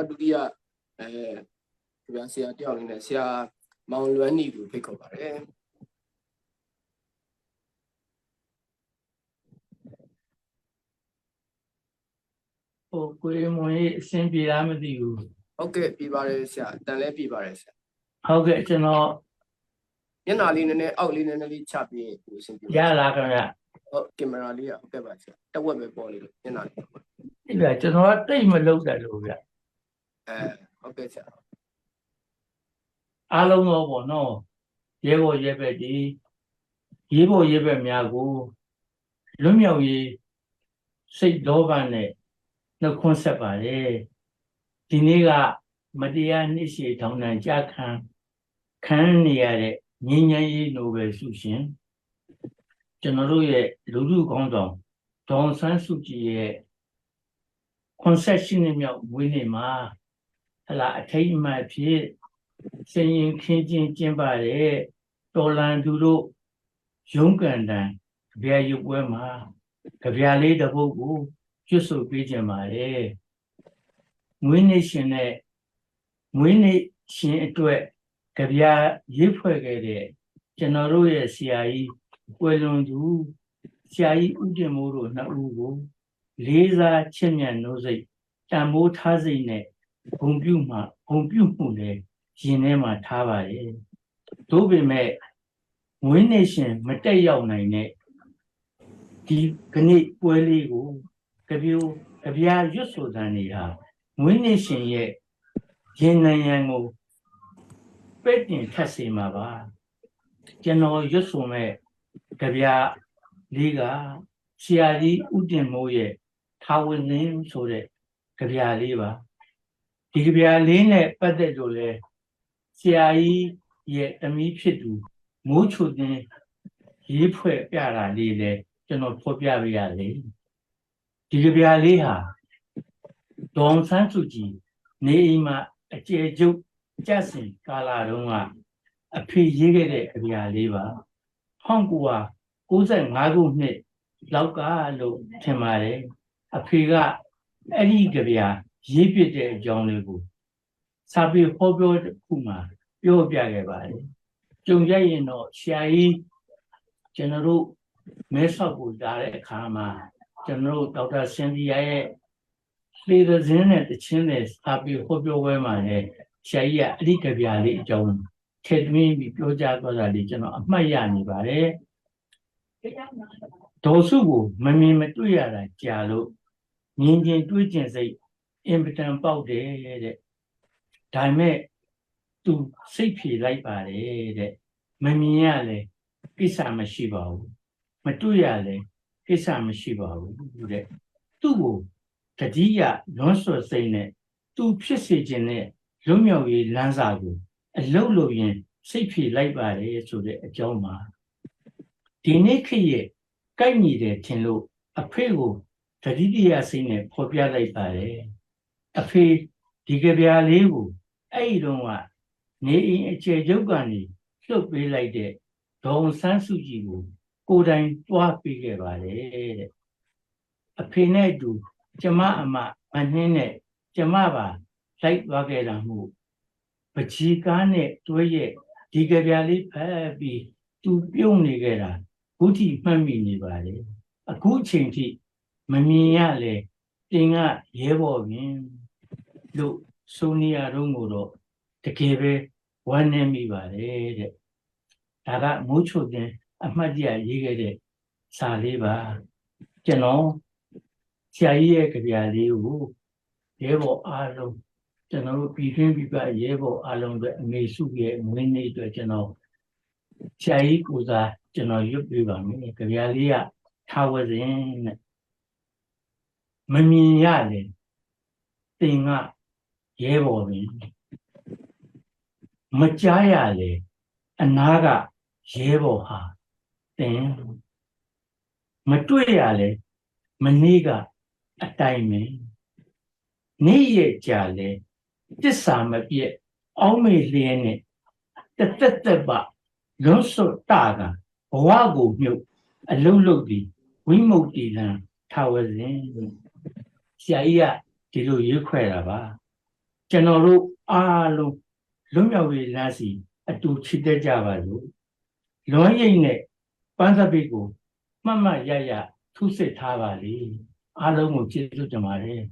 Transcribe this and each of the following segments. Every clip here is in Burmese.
နော်ဒုတိယအဲဒီပြန်ဆရာတယောက်အနေနဲ့ဆရာမောင်လွမ်းနီကိုဖိတ်ခေါ်ပါတယ်ဟိုကိုရီမွန်ရေးအဆင်ပြေလားမသိဘူးဟုတ်ကဲ့ပြပါတယ်ဆရာအတန်လဲပြပါတယ်ဆရာဟုတ်ကဲ့ကျွန်တော်မျက်နှာလေးနည်းနည်းအောက်လေးနည်းနည်းလေးချပြီးကိုအဆင်ပြေရလားခင်ဗျာဟုတ်ကင်မရာလေးကဟုတ်ကဲ့ပါဆရာတက်ဝက်ပဲပေါ်နေလို့မျက်နှာလေးဒီပြကျွန်တော်ကတိတ်မလုပ်တယ်လို့ဗျ အဲဟုတ်ကဲ့ဆရာအားလုံးတော့ပေါ့နော်ရဲဘော်ရဲဘက်ဒီရေးဘော်ရဲဘက်များကိုလွတ်မြောက်ရေးစိတ်လောဘနဲ့နှုတ်ခွန်းဆက်ပါတယ်ဒီနေ့ကမတရားနှိရှိထောင်နှံကြခံခံနေရတဲ့ငြိမ်းချမ်းရေးနိုဘယ်ဆုရှင်ကျွန်တော်တို့ရဲ့လူလူကောင်းဆောင်ဒေါန်ဆန်းစုကြည်ရဲ့ concession မြောက်မွေးနေ့မှာ ဟလာအထိတ်အမှတ်ဖြစ်စင်ရင်ခင်းချင်းကျင်းပတဲ့တော်လန်သူတို့ရုံးကန်တန်ကြပြရုပ်ပွဲမှာကြပြလေးတစ်ပုဒ်ကိုကျွတ်ဆိုပေးခြင်းပါတယ်မွေးနေ့ရှင်နဲ့မွေးနေ့ရှင်အတွက်ကြပြရေးဖွဲ့ခဲ့တဲ့ကျွန်တော်တို့ရဲ့ဆရာကြီးကွယ်လွန်သူဆရာကြီးဦးတင်မိုးတို့နှစ်ဦးကို လေးစားချစ်မြတ်နိုးစိတ်တန်မိုးထားစိတ်နဲ့ ဂုံပြုမှဂုံပြုမှုနဲ့ရင်ထဲမှာထားပါတယ်သို့ပေမဲ့မွေးနေ့ရှင်မတက်ရောက်နိုင်တဲ့ဒီကနေ့ပွဲလေးကိုကြပြိုကြပြာရွတ်ဆိုတဲ့နေဟာမွေးနေ့ရှင်ရဲ့ရင်နံရံကိုပဲ့တင်ထက်စေမှာပါကျွန်တော်ရွတ်ဆိုမဲ့ကြပြာလေးကဆရာကြီးဦးတင်မိုးရဲ့ထာဝရင်းဆိုတဲ့ကြပြာလေးပါ ဒီကြပြာလေးနဲ့ပတ်သက်လို့လဲဆရာကြီးရဲ့တမီးဖြစ်သူမိုးချုတင်ရေးဖွဲ့ပြတာလေးလဲကျွန်တော်ဖော်ပြပေးရလေဒီကြပြာလေးဟာဒေါန်ဆန်းစုကြည်နေအိမ်မှာအကျယ်ကျုပ်ကြက်စင်ကာလာတုန်းကအဖေရေးခဲ့တဲ့ကြပြာလေးပါ1995ခုနှစ်လောက်ကလို့ထင်ပါတယ်အဖေကအဲ့ဒီကြပြာ ရေးပြတဲ့အကြောင်းလေးကိုစာပေဟောပြောတစ်ခုမှာပြောပြခဲ့ပါတယ်ကြုံရရင်တော့ဆရာကြီးကျွန်တော်တို့မဲဆောက်ကိုလာတဲ့အခါမှာကျွန်တော်တို့ဒေါက်တာစင်ဒီယာရဲ့လေသဇင်းနဲ့တချင်းနဲ့စာပေဟောပြောပွဲမှာလည်းဆရာကြီးကအဲ့ဒီကြပြာလေးအကြောင်းထည့်သွင်းပြီးပြောကြားသွားတာလေးကျွန်တော်အမှတ်ရနေပါတယ်ဒေါ်စုကိုမမြင်မတွေ့ရတာကြာလို့မြင်ချင်းတွေ့ကျင်စိတ် အင်ပတန်ပေါက်တယ်တဲ့ဒါပေမဲ့သူစိတ်ဖြေလိုက်ပါတယ်တဲ့မမြင်ရလဲကိစ္စမရှိပါဘူးမတွေ့ရလဲကိစ္စမရှိပါဘူးတဲ့သူ့ကိုတတိယလွန်ဆွစိတ်နဲ့သူဖြစ်စေခြင်းနဲ့လွတ်မြောက်ရေးလမ်းစာကိုအလုတ်လို့ရင်စိတ်ဖြေလိုက်ပါတယ်ဆိုတဲ့အကြောင်းပါဒီနေ့ခေတ်ရဲ့ကိုက်ညီတယ်ထင်လို့အဖေကိုတတိယစိတ်နဲ့ဖော်ပြလိုက်ပါတယ် အဖေဒီကြပြာလေးကိုအဲ့ဒီတော့ကနေအိမ်အခြေကျုပ်ကနေလှုပ်ပေးလိုက်တဲ့ဒေါန်ဆန်းစုကြည်ကိုကိုယ်တိုင်တွားပေးခဲ့ပါတယ်တဲ့အဖေနဲ့အတူကျမအမမနှင်းနဲ့ကျမပါလိုက်သွားခဲ့တာမို့ပကြီးကားနဲ့တွဲရဲ့ဒီကြပြာလေးဖက်ပြီးသူပြုံးနေခဲ့တာဘုထိမှတ်မိနေပါတယ်အခုအချိန်ထိမမြင်ရလေတင်ကရဲဘော်ပင် လို့ဆိုနီယာတို့ကိုတော့တကယ်ပဲဝမ်းနည်းမိပါတယ်တဲ့ဒါကမိုးချိုတဲ့အမှတ်တရရေးခဲ့တဲ့စာလေးပါကျွန်တော်ဆရာကြီးရဲ့ကြပြာလေးကိုရဲဘော်အားလုံးကျွန်တော်တို့ပြည်တွင်းပြည်ပရဲဘော်အားလုံးအတွက်အမေစုရဲ့မွေးနေ့အတွက်ကျွန်တော်ဆရာကြီးကိုစားကျွန်တော်ရွတ်ပြပါမယ်ကြပြာလေးကထာဝရင်နဲ့မမြင်ရလေတင်က ရဲဘော်ပင်မကြားရလေအနာကရဲဘော်ဟာတင်မတွေ့ရလေမနေ့ကအတိုင်းပဲနေ့ရဲ့ကြာလေတစ္ဆာမပြည့်အောင်းမေလျင်းနဲ့တသက်သက်ပလွန်စွတ်တာကဘဝကိုမြုပ်အလုံးလုံးဒီဝိမု ക്തി လံထာဝစဉ်ဆရာကြီးကဒီလိုရွေးခွဲတာပါ ကျွန်တော်တို့အားလုံးလွတ်မြောက်ရေးလမ်းစီအတူချစ်တဲ့ကြပါလို့လွန်ရိပ်နဲ့ပန်းသပိတ်ကိုမှတ်မှတ်ရရထုစစ်ထားပါလေအားလုံးကိုကျေးဇူးတင်ပါတယ်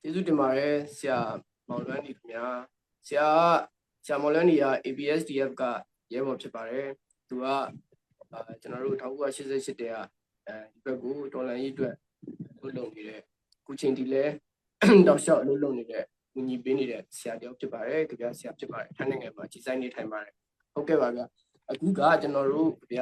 ကျေးဇူးတင်ပါတယ်ဆရာမောင်လွန်းနေခင်ဗျာဆရာဆရာမောင်လွန်းနေက ABSDF ကရဲဘော်ဖြစ်ပါတယ်သူကအာကျွန်တော်တို့1988တဲကအဲဒီဘက်ကိုတော်လန်ရေးအတွက်လှုပ်လုံနေတဲ့ ခုချိန်ဒီလဲတောက်လျှောက်လှုပ်လုံနေတဲ့ဦးညီပေးနေတဲ့ဆရာတယောက်ဖြစ်ပါတယ်ကြပြဆရာဖြစ်ပါတယ်ထိုင်းနိုင်ငံမှာကြီးဆိုင်နေထိုင်ပါတယ်ဟုတ်ကဲ့ပါဗျအခုကကျွန်တော်တို့ကြပြ